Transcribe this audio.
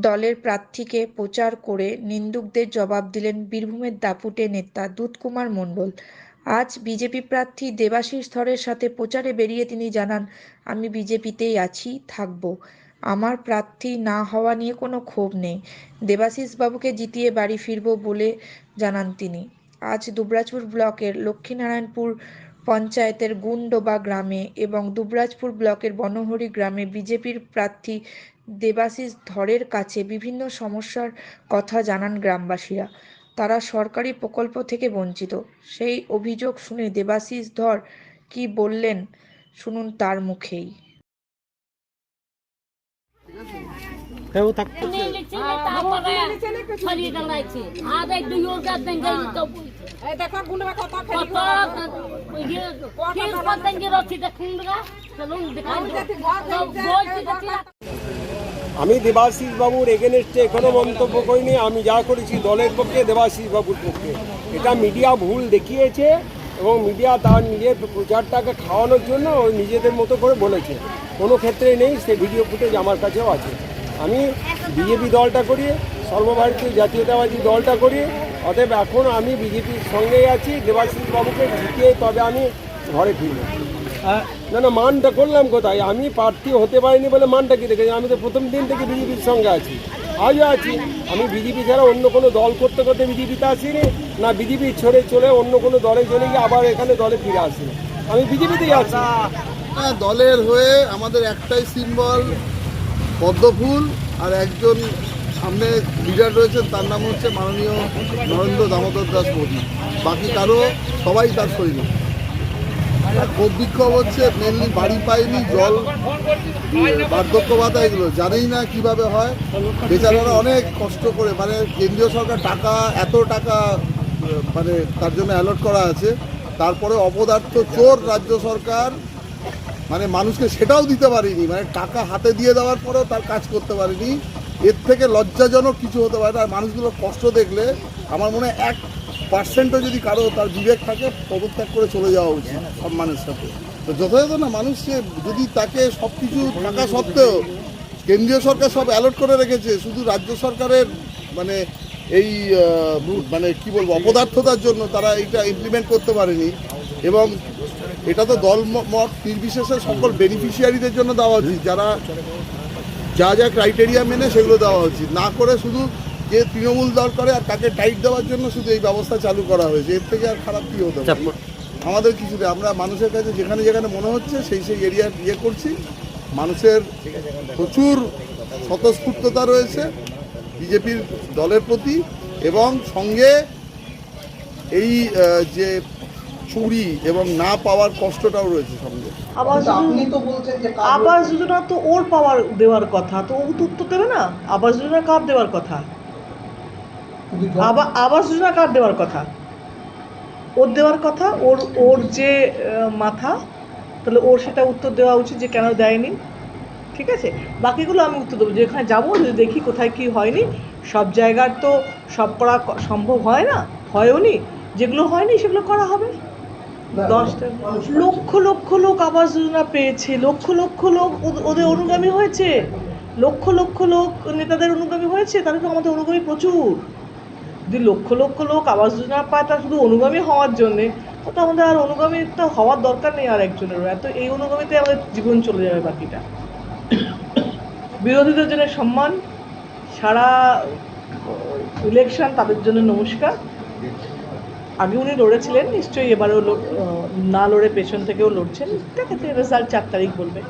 দলের প্রার্থীকে প্রচার করে নিন্দুকদের জবাব দিলেন বীরভূমের দাপুটে নেতা দুধকুমার মণ্ডল। আজ বিজেপি প্রার্থী দেবাশিস ধরের সাথে প্রচারে বেরিয়ে তিনি জানান, আমি বিজেপিতেই আছি, থাকব। আমার প্রার্থী না হওয়া নিয়ে কোনো ক্ষোভ নেই। দেবাশিস বাবুকে জিতিয়ে বাড়ি ফিরব বলে জানান তিনি। আজ দুবরাজপুর ব্লকের লক্ষ্মীনারায়ণপুর পঞ্চায়েতের গুণডোবা গ্রামে এবং দুবরাজপুর ব্লকের বনহরি গ্রামে বিজেপির প্রার্থী দেবাশিস ধরের কাছে বিভিন্ন সমস্যার কথা জানান গ্রামবাসীরা। তারা সরকারি প্রকল্প থেকে বঞ্চিত। সেই অভিযোগ শুনে দেবাশিস ধর কি বললেন শুনুন তার মুখেই। এই দেখো আমি দেবাশিস বাবুর এগেনস্টে এখনও মন্তব্য করিনি, আমি যা করেছি দলের পক্ষে, দেবাশিস বাবুর পক্ষে। এটা মিডিয়া ভুল দেখিয়েছে এবং মিডিয়া তার নিজের প্রচারটাকে খাওয়ানোর জন্য নিজেদের মতো করে বলেছে। কোনো ক্ষেত্রে নেই, সে ভিডিও ফুটেজ আমার কাছেও আছে। আমি বিজেপি দলটা করি সর্বভারতীয় জাতীয়তাবাদী দলটা করি অতএব এখন আমি বিজেপির সঙ্গেই আছি দেবাশিস বাবুকে জিতিয়ে তবে আমি ঘরে ফিরব। না না মানটা করলাম কোথায়? আমি প্রার্থী হতে পারিনি বলে মানটা কি দেখেছি আমি তো প্রথম দিন থেকে বিজেপির সঙ্গে আছি। আজও আছি। আমি বিজেপি ছাড়া অন্য কোনো দল করতে করতে বিজেপিতে আসিনি না বিজেপি ছেড়ে চলে অন্য কোনো দলে চলে গিয়ে আবার এখানে দলে ফিরে আসিনি। আমি বিজেপিতেই আছি। হ্যাঁ দলের হয়ে আমাদের একটাই সিম্বল পদ্মফুল আর একজন সামনে লিডার রয়েছেন, তার নাম হচ্ছে মাননীয় নরেন্দ্র দামোদর দাস মোদী। বাকি কারও, সবাই তার সৈনিক। ক্ষোভ বিক্ষোভ হচ্ছে মেনলি বাড়ি পায়নি, জল বার্ধক্য ভাতা এগুলো জানেই না কীভাবে হয়। বেচারারা অনেক কষ্ট করে মানে কেন্দ্রীয় সরকার টাকা, এত টাকা মানে তার জন্য অ্যালট করা আছে। তারপরে অপদার্থ চোর রাজ্য সরকার মানে মানুষকে সেটাও দিতে পারিনি। মানে টাকা হাতে দিয়ে দেওয়ার পরেও তার কাজ করতে পারিনি। এর থেকে লজ্জাজনক কিছু হতে পারে আর মানুষগুলোর কষ্ট দেখলে আমার মনে এক পার্সেন্টও যদি কারও তার বিবেক থাকে, পদত্যাগ করে চলে যাওয়া উচিত সম্মানের সাথে। তো যথাযথ না, মানুষ যদি তাকে সব কিছু থাকা সত্ত্বেও কেন্দ্রীয় সরকার সব অ্যালট করে রেখেছে, শুধু রাজ্য সরকারের মানে এই মানে কি বলব, অপদার্থতার জন্য তারা এটা ইমপ্লিমেন্ট করতে পারেনি। এবং এটা তো দল মত নির্বিশেষে সকল বেনিফিশিয়ারিদের জন্য দেওয়া উচিত। যারা যা যা ক্রাইটেরিয়া মেনে সেগুলো দেওয়া উচিত না করে শুধু যে তৃণমূল দল করে আর তাকে টাইট দেওয়ার জন্য শুধু এই ব্যবস্থা চালু করা হয়েছে। এর থেকে আর খারাপ কী হতে পারে? আমাদের কিছু আমরা মানুষের কাছে যেখানে যেখানে মনে হচ্ছে সেই সেই এরিয়া ইয়ে করছি। মানুষের প্রচুর স্বতঃস্ফূর্ততা রয়েছে বিজেপির দলের প্রতি এবং সঙ্গে এই যে চুরি এবং না পাওয়ার কষ্টটাও রয়েছে সঙ্গে আবাস আবাস যোজনা তো ওর পাওয়ার দেওয়ার কথা তো ও তো উত্তর দেবে না? আবাস যোজনা কার দেওয়ার কথা? আবাস যোজনা কার দেওয়ার কথা? ওর দেওয়ার কথা ওর ওর যে মাথা তাহলে ওর সেটা উত্তর দেওয়া উচিত যে কেন দেয়নি। ঠিক আছে? বাকিগুলো আমি উত্তর দেবো। যেখানে যাব যদি দেখি কোথায় কি হয়নি সব জায়গার তো সব করা সম্ভব হয় না? হয়ওনি? যেগুলো হয়নি সেগুলো করা হবে। দশটা। লক্ষ লক্ষ লোক আবাস যোজনা পেয়েছে। লক্ষ লক্ষ লোক ওদের অনুগামী হয়েছে। লক্ষ লক্ষ লোক নেতাদের অনুগামী হয়েছে। তাহলে তো আমাদের অনুগামী প্রচুর। যদি লক্ষ লক্ষ লোক আবাস যোজনা পায় তা শুধু অনুগামী হওয়ার জন্যে তো আমাদের আর অনুগামী তো হওয়ার দরকার নেই আর একজনেরও। এত, এই অনুগামীতে আমাদের জীবন চলে যাবে বাকিটা। বিরোধীদের জন্য সম্মান, সারা ইলেকশন তাদের জন্য নমস্কার। আগে উনি লড়েছিলেন, নিশ্চয়ই এবারেও না লড়ে পেছন থেকেও লড়ছেন। ঠিক আছে রেজাল্ট চার তারিখ বলবে।